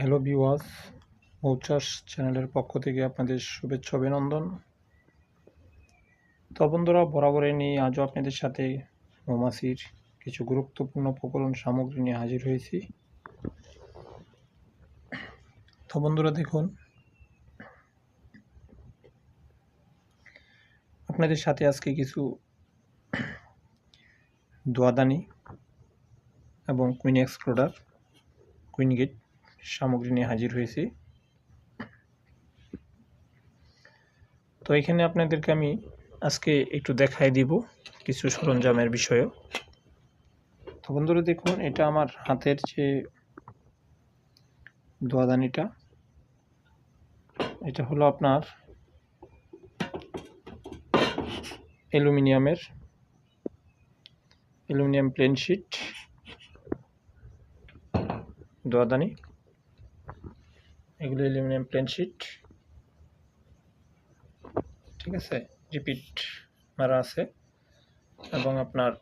Hello বিওয়াস মৌচাষ চ্যানেলের পক্ষ থেকে আপনাদের শুভেচ্ছা, অভিনন্দন। তো বন্ধুরা, বরাবরই নিয়ে আজও আপনাদের সাথে মৌমাছির কিছু গুরুত্বপূর্ণ উপকরণ সামগ্রী নিয়ে হাজির হয়েছি। তো বন্ধুরা, দেখুন, আপনাদের সাথে আজকে কিছু দোয়াদানি এবং কুইন এক্সপ্লোরার কুইন গেট সামগ্রী নিয়ে হাজির হয়েছি। তো এখানে আপনাদেরকে আমি আজকে একটু দেখাই দিব কিছু সরঞ্জামের বিষয়ে তো বন্ধুরা দেখুন, এটা আমার হাতের যে দোয়াদানিটা, এটা হলো আপনার অ্যালুমিনিয়ামের, অ্যালুমিনিয়াম প্লেন শিট, দোয়াদানি। এগুলো অ্যালুমিনিয়াম প্লেন শিট ঠিক আছে? রিপিট মারা আছে। এবং আপনার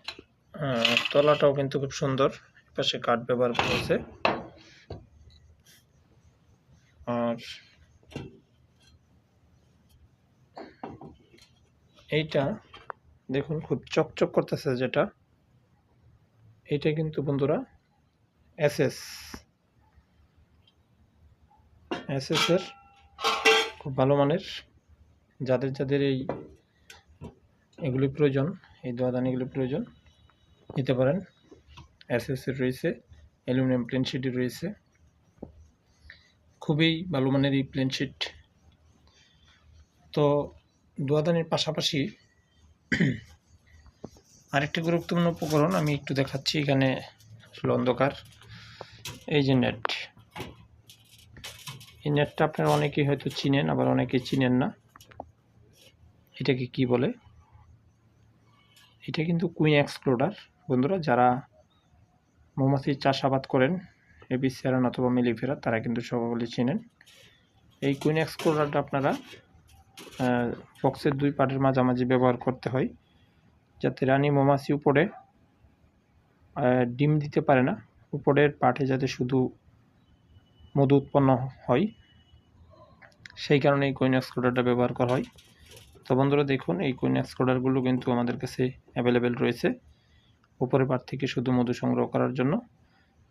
তলাটাও কিন্তু খুব সুন্দর পাশে কাঠ ব্যবহার করেছে আর এইটা দেখুন, খুব চকচক করতেছে যেটা। এইটা কিন্তু বন্ধুরা এসএস এসএসের খুব ভালো মানের। যাদের যাদের এই, এগুলি প্রয়োজন, এই দোয়াদানিগুলি প্রয়োজন, নিতে পারেন। এসএসের রয়েছে, অ্যালুমিনিয়াম প্লেন শিটই রয়েছে। খুবই ভালো মানের এই প্লেন শিট। তো দোয়াদানির পাশাপাশি আরেকটি গুরুত্বপূর্ণ উপকরণ আমি একটু দেখাচ্ছি, এখানে আসলে অন্ধকার। এই যে নেট। এই নেটটা আপনারা অনেকেই হয়তো চিনেন, আবার অনেকেই চিনেন না। এটাকে কি বলে? এটা কিন্তু কুইন এক্সপ্লোডার। বন্ধুরা, যারা মৌমাছির চাষাবাদ করেন এবি সেরান অথবা মিলিফেরা তারা কিন্তু সকলে চিনেন। এই কুইন এক্সপ্লোডারটা আপনারা বক্সের দুই পাটের মাঝামাঝি ব্যবহার করতে হয়, যাতে রানী মৌমাছি উপরে ডিম দিতে পারে না। উপরের পাটে যাতে শুধু মধু উৎপন্ন হয়। সেই কারণে এই কুইন এক্সক্লোডারটা ব্যবহার করা হয়। তো বন্ধুরা দেখুন, এই কুইন এক্সক্লোডারগুলো কিন্তু আমাদের কাছে অ্যাভেলেবেল রয়েছে। উপরের পাট থেকে শুধু মধু সংগ্রহ করার জন্য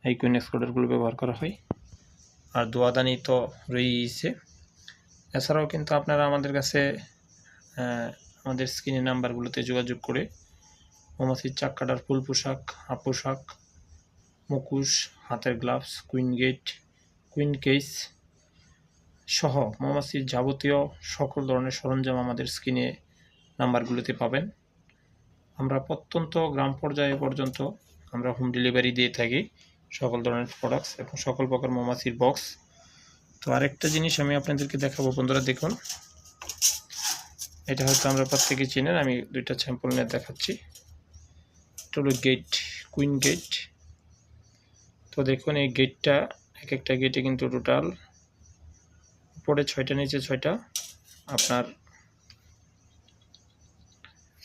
এই কুইন এক্সক্লোডারগুলো ব্যবহার করা হয়। আর দোয়াদানি তো রয়েছে এছাড়াও কিন্তু আপনারা আমাদের কাছে আমাদের স্ক্রিনের নাম্বারগুলোতে যোগাযোগ করে মৌমাছির চাক কাটার ফুল পোশাক, হাফ পোশাক মুকুশ হাতের gloves queen gate queen case সহ মৌমাছির যাবতীয় সকল ধরনের সরঞ্জাম আমাদের স্ক্রিনে নাম্বারগুলোতে পাবেন। আমরা প্রত্যন্ত গ্রাম পর্যায়ে পর্যন্ত আমরা হোম ডেলিভারি দিয়ে থাকি সকল ধরনের প্রোডাক্টস এবং সকল প্রকার মৌমাছির বক্স তো আরেকটা জিনিস আমি আপনাদেরকে দেখাবো বন্ধুরা, দেখুন। এটা হয়তো আমরা প্রত্যেকে চিনেন, আমি দুইটা স্যাম্পল নিয়ে দেখাচ্ছি। এটা গেট কুইন গেট তো দেখুন, এই গেটটা এক একটা গেটে কিন্তু টোটাল উপরে ছয়টা, নিচে ছয়টা, আপনার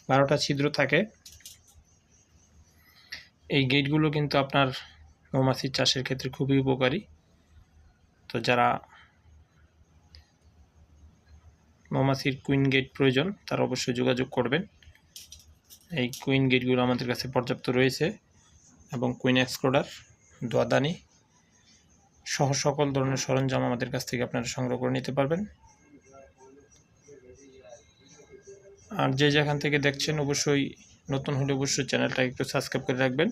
বারোটা ছিদ্র থাকে। এই গেটগুলো কিন্তু আপনার মৌমাছির চাষের ক্ষেত্রে খুবই উপকারী। তো যারা মৌমাছির কুইন গেট প্রয়োজন, তারা অবশ্যই যোগাযোগ করবেন। এই কুইন গেটগুলো আমাদের কাছে পর্যাপ্ত রয়েছে এবং কুইন এক্সক্লোডার, দোয়াদানি সহ সকল ধরনের সরঞ্জাম আমাদের কাছ থেকে আপনারা সংগ্রহ করে নিতে পারবেন। আর যে যেখান থেকে দেখছেন অবশ্যই, নতুন হলে অবশ্যই চ্যানেলটা একটু সাবস্ক্রাইব করে রাখবেন,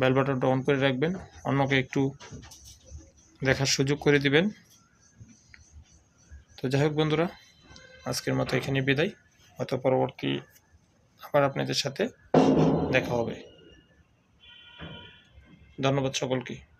বেল বাটনটা অন করে রাখবেন, অন্যকে একটু দেখার সুযোগ করে দিবেন। তো যাই হোক বন্ধুরা, আজকের মতো এখানে বিদায়। হয়তো পরবর্তী আবার আপনাদের সাথে দেখা হবে। ধন্যবাদ সকলকে।